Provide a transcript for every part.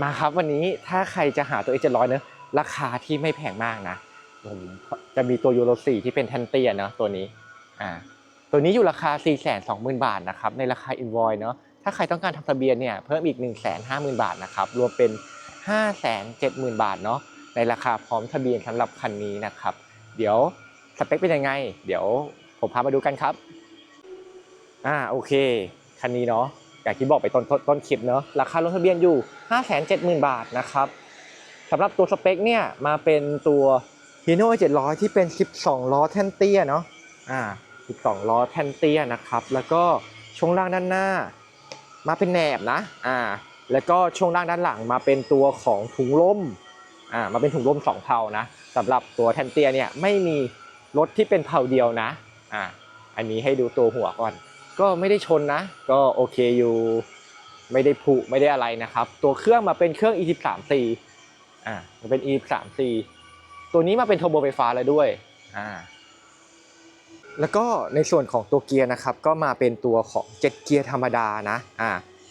มาครับวันนี้ถ้าใครจะหาตัวเอเจร้อยเนอะราคาที่ไม่แพงมากนะผมจะมีตัวยูโร4ที่เป็นแทนเตียเนาะตัวนี้อ่าตัวนี้อยู่ราคา 4 2 0 0 0 0 บาทนะครับในราคาอินวอยเนาะถ้าใครต้องการทำทะเบียนเนี่ยเพิ่มอีก 1 5 0 0 0 0 บาทนะครับรวมเป็น 5 7 0 0 0 0 บาทเนาะในราคาพร้อมทะเบียนสำหรับคันนี้นะครับเดี๋ยวสเปคเป็นยังไง เดี๋ยวผมพามาดูกันครับอ่าโอเคคันนี้เนาะ อย่างที่บอกไปต้นต้นต้นคลิปเนาะราคาลงทะเบียนอยู่ 570,000 บาทนะครับสำหรับตัวสเปคเนี่ยมาเป็นตัว Hino 700 ที่เป็น 12 ล้อแท่นเตี้ยเนาะอ่า 12 ล้อแท่นเตี้ยนะครับ แล้วก็ช่วงล่างด้านหน้า มาเป็นแหนบนะอ่าแล้วก็ช่วงล่างด้านหลังมาเป็นตัวของถุงลมอ่ามาเป็นถุงลมสองเผานะสำหรับตัวแทนเตียเนี่ยไม่มีรถที่เป็นเผาเดียวนะอ่าอันนี้ให้ดูตัวหัวก่อน ก็ไม่ได้ชนนะ ก็โอเคอยู่ไม่ได้ผุไม่ได้อะไรนะครับ ตัวเครื่องมาเป็นเครื่อง E13C อ่ามันเป็น E13C ตัวนี้มาเป็นเทอร์โบไฟฟ้าแล้วด้วยอ่าแล้วก็ในส่วนของตัวเกียร์นะครับ ก็มาเป็นตัวของเจ็ดเกียร์ธรรมดานะอ่า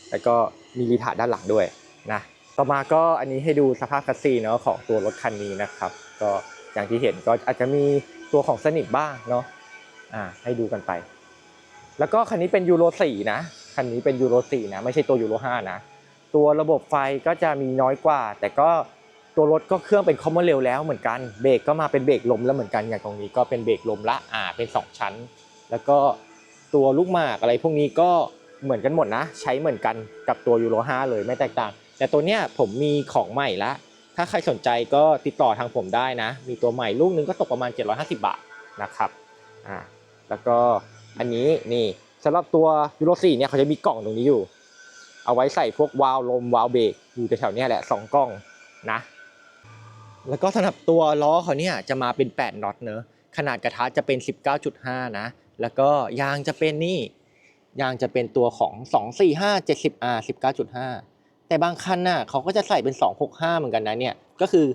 แล้วก็มีรีทาร์ดด้านหลังด้วยนะต่อมาก็อันนี้ให้ดูสภาพคัสซีเนาะของตัวรถคันนี้นะครับ ก็อย่างที่เห็นก็อาจจะมีตัวของสนิทบ้างเนาะอ่าให้ดูกันไป แล้วก็คันนี้เป็นยูโร4นะ คันนี้เป็นยูโร4นะ ไม่ใช่ตัวยูโร5นะ ตัวระบบไฟก็จะมีน้อยกว่า แต่ก็ตัวรถก็เครื่องเป็นคอมมอนเร็วแล้วเหมือนกัน เบรกก็มาเป็นเบรกลมแล้วเหมือนกันอย่างตรงนี้ก็เป็นเบรกลมละ อ่า เป็น 2 ชั้น แล้วก็ตัวลูกหมากอะไรพวกนี้ก็เหมือนกันหมดนะ ใช้เหมือนกันกับตัวยูโร5เลยไม่แตกต่าง แต่ตัวเนี้ยผมมีของใหม่ละ ถ้าใครสนใจก็ติดต่อทางผมได้นะ มีตัวใหม่ลูกนึงก็ตกประมาณ 750 บาทนะครับ อ่า แล้วก็ อันนี้นี่สำหรับตัวยูโร4เนี่ยเขาจะมีกล่องตรงนี้อยู่ เอาไว้ใส่พวกวาล์วลมวาล์วเบรกอยู่แถวๆเนี้ยแหละสองกล่องนะ แล้วก็สำหรับตัวล้อเขาเนี่ยจะมาเป็น8น็อตเนอะขนาดกระทะจะเป็น 19.5 นะ แล้วก็ยางจะเป็นนี่ยางจะเป็นตัวของ 245 70R 19.5 แต่บางคันน่ะเขาก็จะใส่เป็น 265 เหมือนกันนะเนี่ย ก็คือ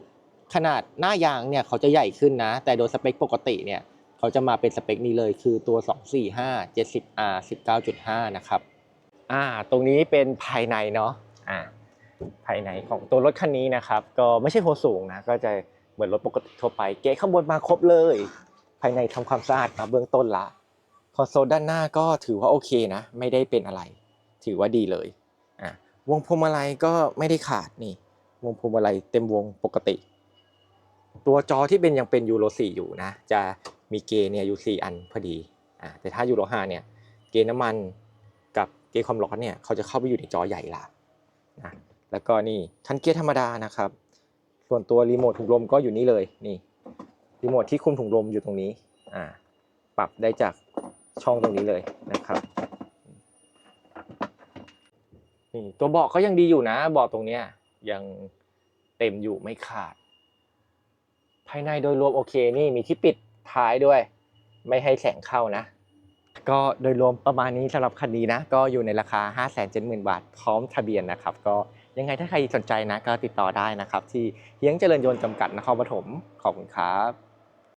ขนาดหน้ายางเนี่ยเขาจะใหญ่ขึ้นนะ แต่โดยสเปคปกติเนี่ย เขาจะมาเป็นสเปคนี้เลยคือตัว 245 70R 19.5 นะครับ อ่า ตรงนี้เป็นภายในเนาะ อ่า ภายในของตัวรถคันนี้นะครับ ก็ไม่ใช่โพสูงนะ ก็จะเหมือนรถปกติทั่วไป เก๊ข้างบนมาครบเลย ภายในทำความสะอาดมาเบื้องต้นละ คอนโซลด้านหน้าก็ถือว่าโอเคนะ ไม่ได้เป็นอะไร ถือว่าดีเลย อ่าวงพวงมาลัยก็ไม่ได้ขาดนี่ วงพวงมาลัยเต็มวงปกติ ตัวจอที่เป็นยังเป็นยูโร4อยู่นะ จะ มีเกย์เนี่ยอยู่4อันพอดีอ่าแต่ถ้ายูโร5เนี่ยเกย์น้ำมันกับเกย์ความร้อนเนี่ยเขาจะเข้าไปอยู่ในจอใหญ่ละนะแล้วก็นี่คันเกียร์ธรรมดานะครับ ส่วนตัวรีโมทถุงลมก็อยู่นี่เลยนี่รีโมทที่คุมถุงลมอยู่ตรงนี้อ่าปรับได้จากช่องตรงนี้เลยนะครับนี่ตัวเบาะก็ยังดีอยู่นะเบาะตรงเนี้ยยังเต็มอยู่ไม่ขาด ภายในโดยรวมโอเคนี่มีที่ปิด ท้ายด้วย ไม่ให้แสงเข้านะ ก็โดยรวมประมาณนี้สำหรับคันนี้นะ ก็อยู่ในราคา 5 7 0 0 0 0 บาท พร้อมทะเบียนนะครับ ก็ยังไงถ้าใครสนใจนะ ก็ติดต่อได้นะครับ ที่เฮียงเจริญยนต์จำกัดนครปฐมขอบคุณครับ